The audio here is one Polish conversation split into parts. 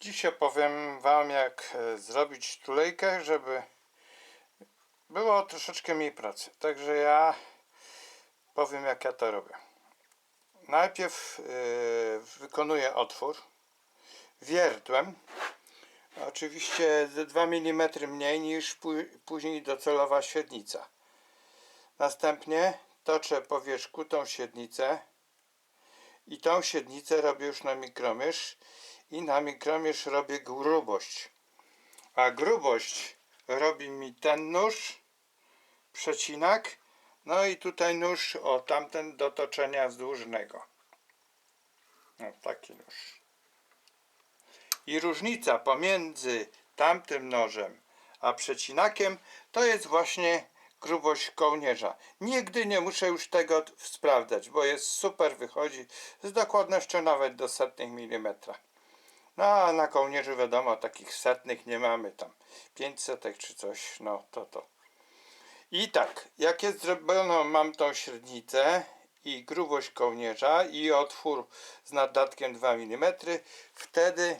Dziś opowiem Wam, jak e, zrobić tulejkę, żeby było troszeczkę mniej pracy. Także ja powiem, jak ja to robię. Najpierw e, wykonuję otwór wiertłem. Oczywiście ze 2 mm mniej niż pó- później docelowa średnica. Następnie toczę po wierzchu tą średnicę i tą średnicę robię już na mikromierz i na mikromierz robię grubość. A grubość robi mi ten nóż, przecinak, no i tutaj nóż, o tamten do toczenia wzdłużnego. O, taki nóż. I różnica pomiędzy tamtym nożem a przecinakiem to jest właśnie grubość kołnierza. Nigdy nie muszę już tego sprawdzać, bo jest super, wychodzi z dokładnością nawet do setnych milimetra. No a na kołnierzu wiadomo, takich setnych nie mamy tam. 500 czy coś, no to to. I tak, jak jest zrobiono, mam tą średnicę i grubość kołnierza i otwór z naddatkiem 2 mm, wtedy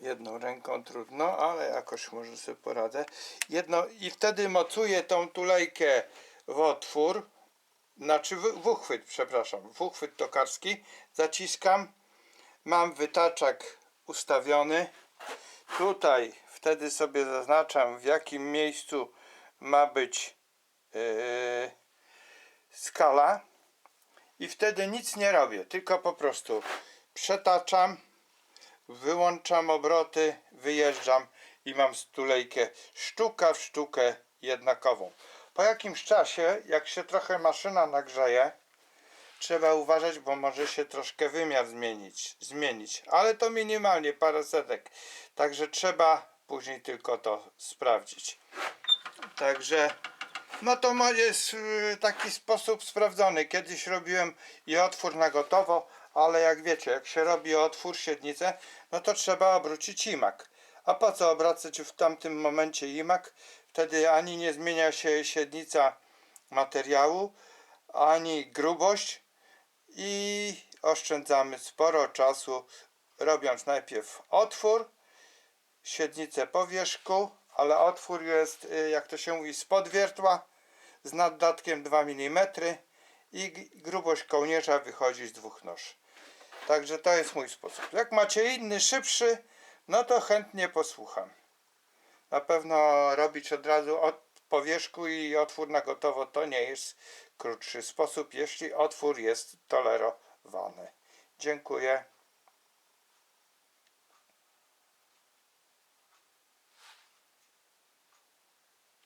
jedną ręką trudno, ale jakoś może sobie poradzę. Jedno, I wtedy mocuję tą tulejkę w otwór, znaczy w, w uchwyt, przepraszam, w uchwyt tokarski, zaciskam, mam wytaczak ustawiony, tutaj wtedy sobie zaznaczam w jakim miejscu ma być yy, skala i wtedy nic nie robię, tylko po prostu przetaczam, wyłączam obroty, wyjeżdżam i mam stulejkę sztuka w sztukę jednakową. Po jakimś czasie, jak się trochę maszyna nagrzeje, trzeba uważać, bo może się troszkę wymiar zmienić, zmienić, ale to minimalnie parę setek, także trzeba później tylko to sprawdzić. Także no to jest y, taki sposób sprawdzony. Kiedyś robiłem i otwór na gotowo, ale jak wiecie, jak się robi otwór, średnicę, no to trzeba obrócić imak. A po co obracać w tamtym momencie imak? Wtedy ani nie zmienia się średnica materiału, ani grubość i oszczędzamy sporo czasu robiąc najpierw otwór, średnicę po wierzchu, ale otwór jest, y, jak to się mówi, spod wiertła z naddatkiem 2 mm i grubość kołnierza wychodzi z dwóch nóż. Także to jest mój sposób. Jak macie inny, szybszy, no to chętnie posłucham. Na pewno robić od razu od po wierzchu i otwór na gotowo to nie jest krótszy sposób, jeśli otwór jest tolerowany. Dziękuję.